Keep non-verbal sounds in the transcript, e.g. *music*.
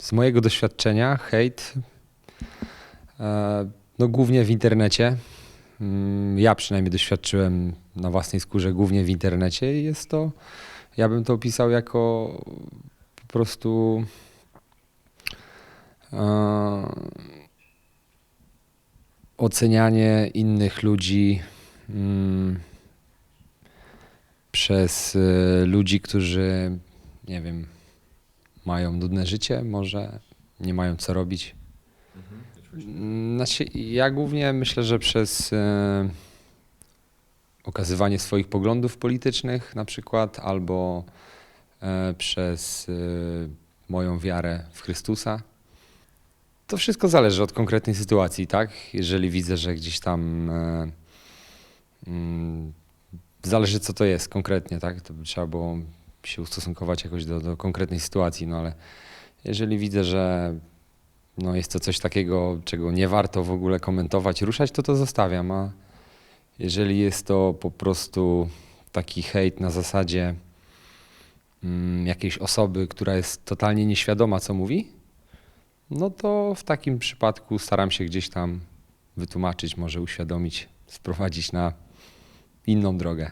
z mojego doświadczenia hejt e, no głównie w internecie. Mm, Ja przynajmniej doświadczyłem na własnej skórze głównie w internecie i jest to, ja bym to opisał jako po prostu e, ocenianie innych ludzi mm, przez e, ludzi, którzy nie wiem, mają nudne życie, może nie mają co robić. Mm, Znaczy, ja głównie myślę, że przez e, okazywanie swoich poglądów politycznych na przykład, albo e, przez e, moją wiarę w Chrystusa. To wszystko zależy od konkretnej sytuacji, tak? Jeżeli widzę, że gdzieś tam e, mm, zależy co to jest konkretnie, tak? To by trzeba było się ustosunkować jakoś do, do konkretnej sytuacji, no ale jeżeli widzę, że no jest to coś takiego, czego nie warto w ogóle komentować, ruszać, to to zostawiam, a jeżeli jest to po prostu taki hejt na zasadzie mm, jakiejś osoby, która jest totalnie nieświadoma, co mówi, no to w takim przypadku staram się gdzieś tam wytłumaczyć, może uświadomić, *laughs* sprowadzić na inną drogę.